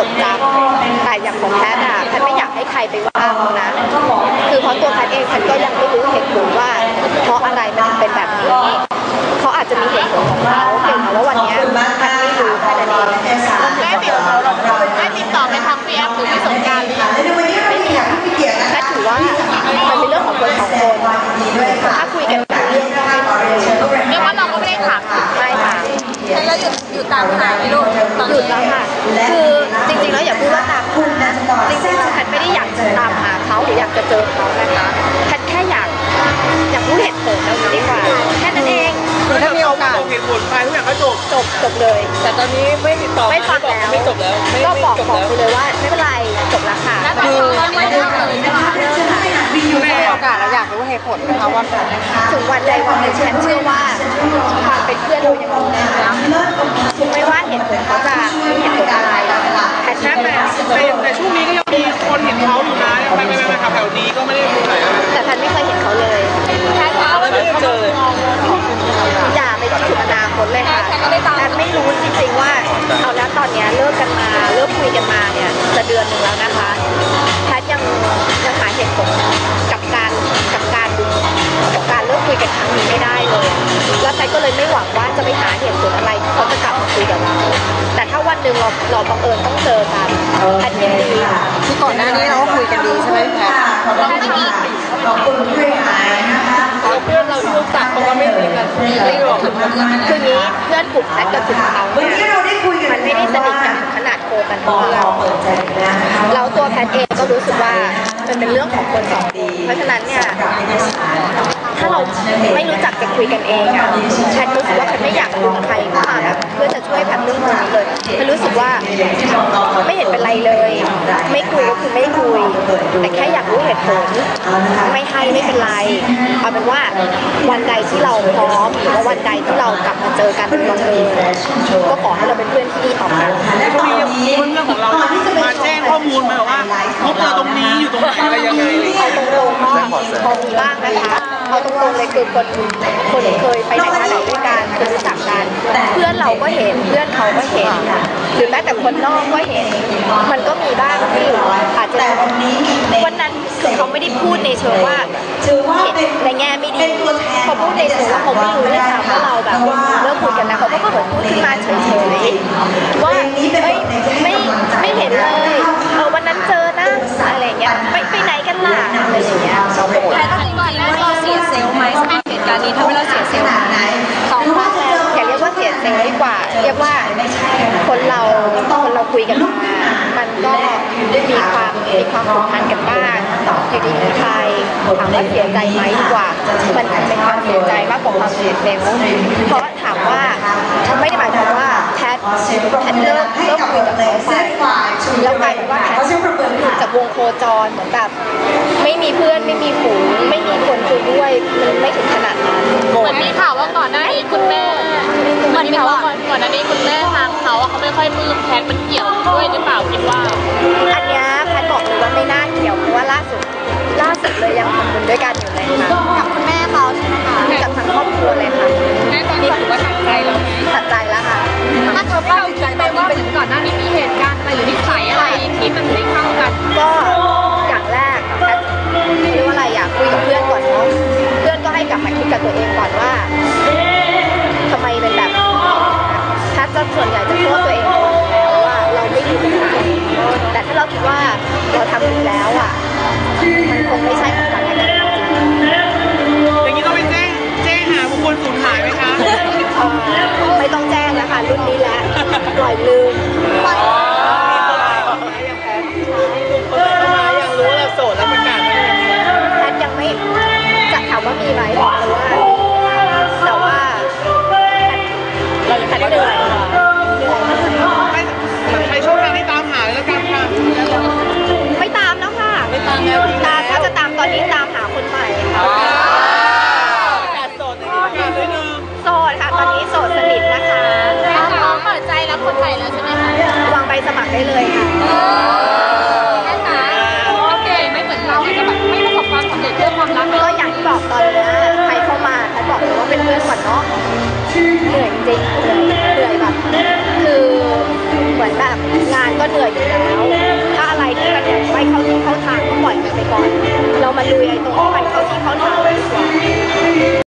สมรัแต่อย่างของแพทย์อะแพทย์ไม่อยากให้ใครไปว่าเขานะ คือเพราะตัวแพทย์เองแพทย์ก็ยังไม่รู้เหตุผลว่า เพราะอะไรมันเป็นแบบนี้เขาอาจจะมีเหตุผลของเขา หยุดอยู่ตามหาไหมลูกตอนหยุดนี้แล้วค่ะคือจริงๆแล้วอย่าพูดว่าตามหานะจริงๆแล้วแพทย์ไม่ได้อยากจะตามหาเขาหรืออยากจะเจอเขานะคะแพทย์แค่อยากอยากรู้เหตุผลเอางี้ดีกว่าแค่นั้นเองคือถ้ามีโอกาสเหตุผลไปทุกอย่างก็จบจบจบเลย แต่ตอนนี้ไม่ติดต่อไม่ฟังแล้วไม่จบแล้วไม่ก็ไม่บอกจบบอกแล้วไปเลยว่า อกาสแล้วอยากรู้เหตุผลนะคะว่าถึงวันใดวันหนึ่งฉันเชื่อว่าความเป็นเพื่อนเรายังมีนะไม่ว่าเหตุผล หนึ่งเราเราบังเอิญต้องเจอกันแพทย์ยินดีค่ะที่ก่อนหน้านี้เราก็คุยกันดีใช่ไหมแพทเราไม่มีเพื่อนเราที่รู้จักเขาก็ไม่คุยกันไม่หรอกคืองี้เพื่อนกลุ่มแพทย์กับกลุ่มเขาเนี่ยมันไม่ได้สนิทกันถึงขนาดโทรกันทุกวันแล้วตัวแพทย์เองก็รู้สึกว่ามันเป็นเรื่องของคนสองคนเพราะฉะนั้นเนี่ยถ้าเราไม่รู้จักจะคุยกันเองอะแพทย์รู้สึกว่าแพทย์ไม่อยากดึงใครเข้ามาแบบเพื่อจะ ช่วยแพทย์เรื่องตรงนี้เลยแพทย์รู้สึกว่าไม่เห็นเป็นไรเลย ไม่คุยก็คือไม่คุย แต่แค่อยากรู้เหตุผลไม่ให้ไม่เป็นไรเอาเป็นว่าวันใดที่เราพร้อมหรือว่าวันใดที่เรากลับมาเจอกันเป็นบังเอิญก็ขอให้เราเป็นเพื่อนที่ดีต่อกันช่วงนี้ยังมีเพื่อนของเรามาแจ้งข้อมูลมาแบบว่าพบเจอตรงนี้อยู่ตรงไหนอะไรยังไงเอาตรงๆก็พอมีบ้างนะคะ เอาตรงๆเลยคือคนคนเคยไปไหนมาไหนด้วยกันเคยรู้จักกัน เพื่อนเราก็เห็นเพื่อนเขาก็เห็นหรือแม้แต่คนนอกก็เห็น มันก็มีบ้างที่อาจจะวันนั้นคือเขาไม่ได้พูดในเชิงว่าในแง่ไม่ดีเขาพูดในเชิงว่าเขาไม่รู้ด้วยซ้ำว่าเราแบบเลิกคุยกันแล้วเขาก็เหมือนพูดขึ้นมาเฉยๆว่าเฮ้ยไม่ไม่เห็นเลย เรียกว่าเสียเซลล์ดีกว่า เรียกว่าคนเราคนเราคุยกันมามันก็มีความมีความผูกพันกันบ้างอยู่ดีมีใครถามว่าเสียใจไหมดีกว่า มันเป็นความเสียใจมากกว่าความเสียเซลล์เพราะถามว่าไม่ได้หมายความว่าแพทแพทเลิกเลิกคุยกับเขาไปแล้วกลายเป็นว่าแพท หลุดจากวงโคจรเหมือนแบบไม่มีเพื่อนไม่มีฝูงไม่มีคนคุยด้วยมันไม่ถึงขนาดนั้นเหมือนมีข่าวว่าก่อนหน้านี้คุณแม่เหมือนมีข่าวว่าก่อนหน้านี้คุณแม่ทางเขาอะเขาไม่ค่อยปลื้มแพทมันเกี่ยวด้วยหรือเปล่าคิดว่า อันเนี้ยแพทย์บอกเลยว่าไม่น่าเกี่ยวเพราะว่าล่าสุดล่าสุดเลยยังทำบุญด้วยกันอยู่เลยค่ะกับคุณแม่เขาใช่ไหมคะ ทำดีแล้วอะ มันคงไม่ใช่ของกันและกันจริงๆอย่างนี้ต้องไปแจ้งแจ้งหาบุคคลสูญหายไหมคะเอ่อไม่ต้องแจ้งแล้วค่ะรุ่นนี้แล้วปล่อยลืมยังรู้ว่าเราโสดแล้วประกาศไปแพทย์ยังไม่จะถามว่ามีไหมบอกเลยว่าแต่ว่าเราแพทย์เหนื่อย ได้เลยค่ะโอเคไม่เหมือนเราอาจจะแบบไม่ประสบความสำเร็จเรื่องความรักก็อย่างที่บอกตอนนี้ใครเข้ามาแพทย์บอกเลยว่าเป็นเพื่อนก่อนเนาะเหนื่อยจริงเหนื่อยเหนื่อยแบบคือเหมือนแบบงานก็เหนื่อยอยู่แล้วถ้าอะไรที่มันยังไม่เข้าที่เข้าทางก็ปล่อยมันไปก่อน เรามาลุยไอ้ตรงที่มันเข้า